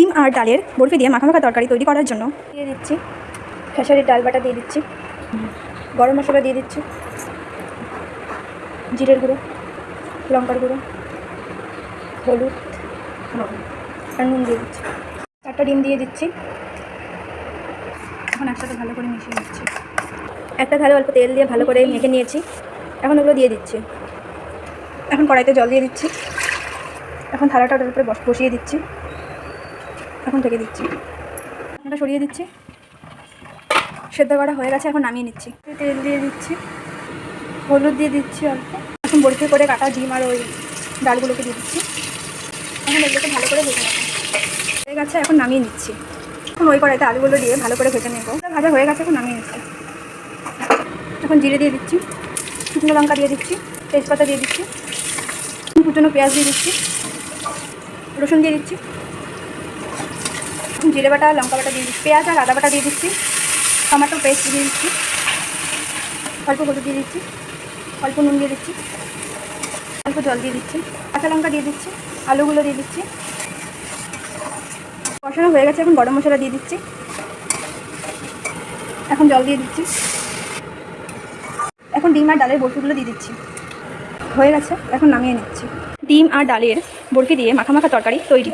ডিম আর ডালের বরফি দিয়ে মাখা মাখা তরকারি তৈরি করার জন্য দিয়ে দিচ্ছি। খেসারির ডাল বাটা দিয়ে দিচ্ছি। গরম মশলা দিয়ে দিচ্ছি। জিরের গুঁড়ো, লঙ্কার গুঁড়ো, হলুদ আর নুন দিয়ে দিচ্ছি। চারটা ডিম দিয়ে দিচ্ছি। এখন একসাথে ভালো করে মিশিয়ে দিচ্ছি একটা থালে অল্প তেল দিয়ে ভালো করে মেখে নিয়েছি। এখন ওগুলো দিয়ে দিচ্ছি। এখন কড়াইতে জল দিয়ে দিচ্ছি। এখন থালাটা ওটার উপরে বস- বসিয়ে দিচ্ছি। এখন ঢেকে দিচ্ছি। এটা সরিয়ে দিচ্ছি। সেদ্ধ করা হয়ে গেছে, এখন নামিয়ে নিচ্ছি। তেল দিয়ে দিচ্ছি, হলুদ দিয়ে দিচ্ছি অল্প। এখন বরফি করে কাটা ডিম আর ওই ডালগুলোকে দিয়ে দিচ্ছি। এখন এগুলোকে ভালো করে ভেজে নেব। হয়ে গেছে, এখন নামিয়ে নিচ্ছি। এখন ওই কড়াইতে আলুগুলো দিয়ে ভালো করে ভেজে নেব। ভাজা হয়ে গেছে, এখন নামিয়ে নিচ্ছি। এখন জিরে দিয়ে দিচ্ছি, শুকনো লঙ্কা দিয়ে দিচ্ছি, তেজপাতা দিয়ে দিচ্ছি কুচনো পেঁয়াজ দিয়ে দিচ্ছি, রসুন দিয়ে দিচ্ছি। জিরে বাটা, লঙ্কা বাটা দিয়ে দিচ্ছি, পেঁয়াজ আর আদা বাটা দিয়ে দিচ্ছি, টমেটো পেস্ট দিয়ে দিচ্ছি, অল্প হলুদ দিয়ে দিচ্ছি, অল্প নুন দিয়ে দিচ্ছি, অল্প জল দিয়ে দিচ্ছি, কাঁচা লঙ্কা দিয়ে দিচ্ছি, আলুগুলো দিয়ে দিচ্ছি। কষানো হয়ে গেছে, এখন গরম মশলা দিয়ে দিচ্ছি। এখন জল দিয়ে দিচ্ছি। এখন ডিম আর ডালের বরফিগুলো দিয়ে দিচ্ছি। হয়ে গেছে, এখন নামিয়ে নিচ্ছি। ডিম আর ডালের বরফি দিয়ে মাখা মাখা তরকারি তৈরি।